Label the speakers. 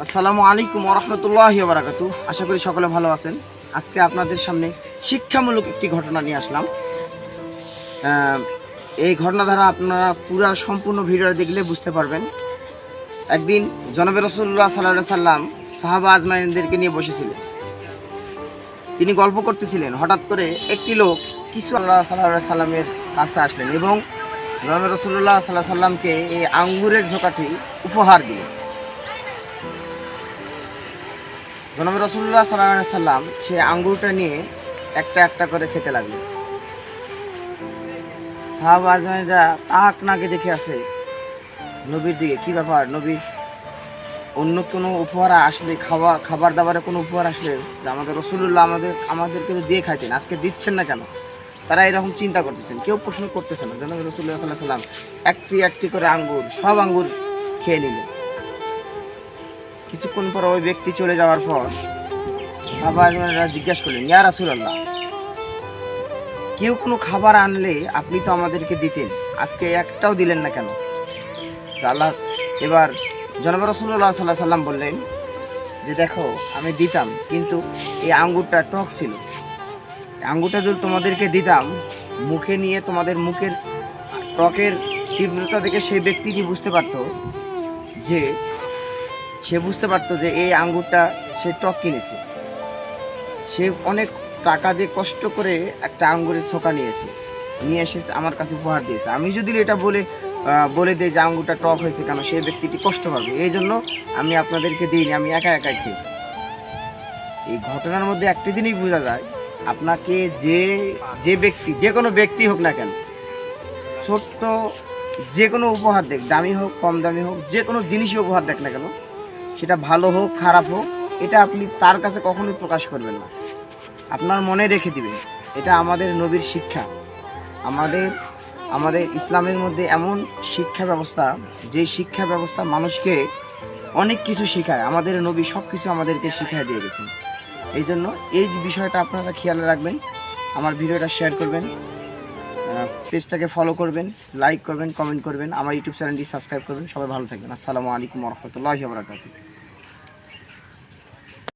Speaker 1: আসসালামু আলাইকুম রহমতুল্লাহ বারাকাতু আশা করি সকলে ভালো আছেন। আজকে আপনাদের সামনে শিক্ষামূলক একটি ঘটনা নিয়ে আসলাম। এই ঘটনা দ্বারা আপনারা পুরো সম্পূর্ণ ভিডিওটা দেখলে বুঝতে পারবেন। একদিন জনবে রসুল্লাহ সাল্লাহ সাল্লাম সাহাবা আজমাইনদেরকে নিয়ে বসেছিলেন। তিনি গল্প করতেছিলেন। হঠাৎ করে একটি লোক কিছু আল্লাহ সাল্লাহ সাল্লামের কাছে আসলেন এবং জনবে রসুল্লাহ সাল্লাহ সাল্লামকে এই আঙ্গুরের ঝোঁকাটি উপহার দিলেন। জনাব রসুল্লাহ সাল্লাহ সাল্লাম সে আঙ্গুরটা নিয়ে একটা একটা করে খেতে লাগল। সাহাব আজমাইরা তাক নাকে দেখে আসে, নবীর দিকে, কি ব্যাপার নবী? অন্য কোনো উপহার আসলে, খাওয়া, খাবার দাবারে কোনো উপহার আসলে যে আমাদের রসুল্লাহ আমাদের, আমাদেরকে দিয়ে খাইতেন, আজকে দিচ্ছেন না কেন? তারা এরকম চিন্তা করতেছেন, কেউ প্রশ্ন করতেছে না। জনাব রসুল্লাহ সাল্লাহ সাল্লাম একটি একটি করে আঙ্গুর, সব আঙ্গুর খেয়ে নিলেন। কিছুক্ষণ পর ওই ব্যক্তি চলে যাওয়ার পর আবার জিজ্ঞেস করলেন, ইয়া রাসুলাল্লাহ, কেউ কোনো খাবার আনলে আপনি তো আমাদেরকে দিতেন, আজকে একটাও দিলেন না কেন? আল্লাহ এবার জনাব রসুল্লাহ সাল্লাহ সাল্লাম বললেন যে, দেখো, আমি দিতাম, কিন্তু এই আঙ্গুরটা টক ছিল। আঙ্গুরটা যদি তোমাদেরকে দিতাম, মুখে নিয়ে তোমাদের মুখের টকের তীব্রতা দেখে সেই ব্যক্তিটি বুঝতে পারতো যে সে বুঝতে পারতো যে এই আঙ্গুরটা সে টক কিনেছে। সে অনেক টাকা দিয়ে কষ্ট করে একটা আঙ্গুরের ছোকা নিয়েছে। নিয়ে এসে আমার কাছে উপহার দিয়েছে। আমি যদি এটা বলে বলে দিই যে আঙ্গুরটা টক হয়েছে কেন সেই ব্যক্তিটি কষ্ট পাবে। এই জন্য আমি আপনাদেরকে দিইনি, আমি একা একাই খেয়েছি। এই ঘটনার মধ্যে একটি জিনিস বোঝা যায়, আপনাকে যে যে ব্যক্তি, যে কোনো ব্যক্তি হোক না কেন, ছোট্ট যে কোনো উপহার দেখ, দামি হোক, কম দামি হোক, যে কোনো জিনিসই উপহার দেখ না কেন সেটা ভালো হোক, খারাপ হোক, এটা আপনি তার কাছে কখনোই প্রকাশ করবেন না। আপনার মনে রেখে দিবেন, এটা আমাদের নবীর শিক্ষা। আমাদের আমাদের ইসলামের মধ্যে এমন শিক্ষা ব্যবস্থা, যে শিক্ষা ব্যবস্থা মানুষকে অনেক কিছু শেখায়, আমাদের নবী সব কিছু আমাদেরকে শিখিয়ে দিয়ে গেছেন। এই জন্য এই বিষয়টা আপনারা খেয়াল রাখবেন, আমার ভিডিওটা শেয়ার করবেন পেজটাকে ফলো করবেন লাইক করবেন কমেন্ট করবেন, আমার ইউটিউব চ্যানেলটি সাবস্ক্রাইব করবেন। সবাই ভালো থাকবেন। আসসালামু আলাইকুম রহমতুল্লাহ বরাকাতুহ।